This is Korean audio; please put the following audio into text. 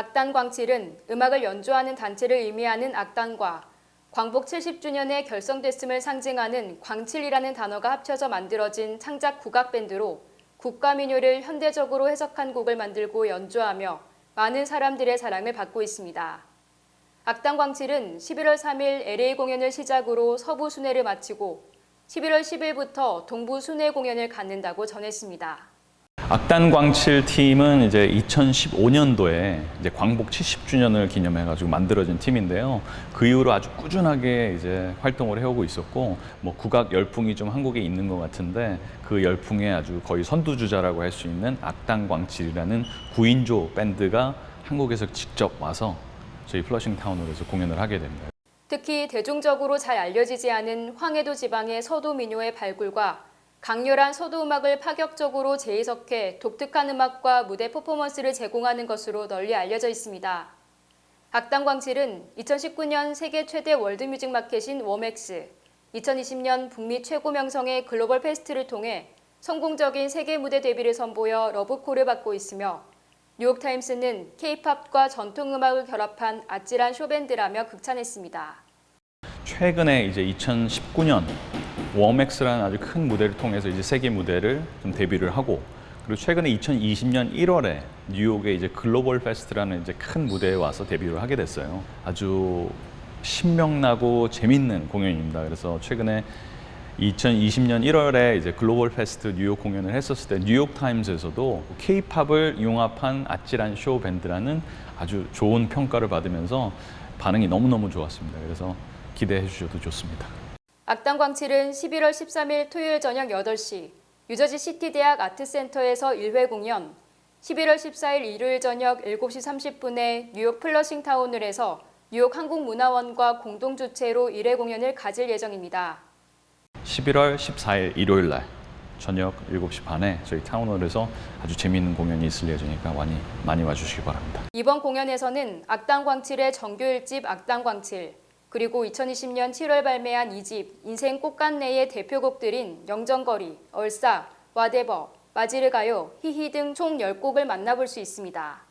악단 광칠은 음악을 연주하는 단체를 의미하는 악단과 광복 70주년에 결성됐음을 상징하는 광칠이라는 단어가 합쳐져 만들어진 창작 국악 밴드로 국가 민요를 현대적으로 해석한 곡을 만들고 연주하며 많은 사람들의 사랑을 받고 있습니다. 악단 광칠은 11월 3일 LA 공연을 시작으로 서부 순회를 마치고 11월 10일부터 동부 순회 공연을 갖는다고 전했습니다. 악단 광칠 팀은 이제 2015년도에 이제 광복 70주년을 기념해가지고 만들어진 팀인데요. 그 이후로 아주 꾸준하게 이제 활동을 해오고 있었고, 뭐 국악 열풍이 좀 한국에 있는 것 같은데 그 열풍의 아주 거의 선두주자라고 할 수 있는 악단 광칠이라는 9인조 밴드가 한국에서 직접 와서 저희 플러싱 타운홀에서 공연을 하게 됩니다. 특히 대중적으로 잘 알려지지 않은 황해도 지방의 서도 민요의 발굴과 강렬한 서도 음악을 파격적으로 재해석해 독특한 음악과 무대 퍼포먼스를 제공하는 것으로 널리 알려져 있습니다. 악단 광칠은 2019년 세계 최대 월드뮤직 마켓인 워맥스, 2020년 북미 최고 명성의 글로벌 페스트를 통해 성공적인 세계 무대 데뷔를 선보여 러브콜을 받고 있으며 뉴욕타임스는 K-팝과 전통 음악을 결합한 아찔한 쇼밴드라며 극찬했습니다. 최근에 이제 2019년 워맥스라는 아주 큰 무대를 통해서 이제 세계 무대를 좀 데뷔를 하고 그리고 최근에 2020년 1월에 뉴욕의 이제 글로벌 페스트라는 이제 큰 무대에 와서 데뷔를 하게 됐어요. 아주 신명나고 재밌는 공연입니다. 그래서 최근에 2020년 1월에 이제 글로벌 페스트 뉴욕 공연을 했었을 때 뉴욕 타임즈에서도 K-팝을 융합한 아찔한 쇼 밴드라는 아주 좋은 평가를 받으면서 반응이 너무너무 좋았습니다. 그래서 기대해 주셔도 좋습니다. 악단 광칠은 11월 13일 토요일 저녁 8시 유저지 시티 대학 아트센터에서 1회 공연, 11월 14일 일요일 저녁 7시 30분에 뉴욕 플러싱 타운을 해서 뉴욕 한국문화원과 공동 주최로 1회 공연을 가질 예정입니다. 11월 14일 일요일 날 저녁 7시 반에 저희 타운홀에서 아주 재미있는 공연이 있을 예정이니까 많이 많이 와주시기 바랍니다. 이번 공연에서는 악단 광칠의 정규 1집 악단 광칠, 그리고 2020년 7월 발매한 2집 인생 꽃간내의 대표곡들인 영정거리, 얼싸, 와데버, 마지르가요, 히히 등 총 10곡을 만나볼 수 있습니다.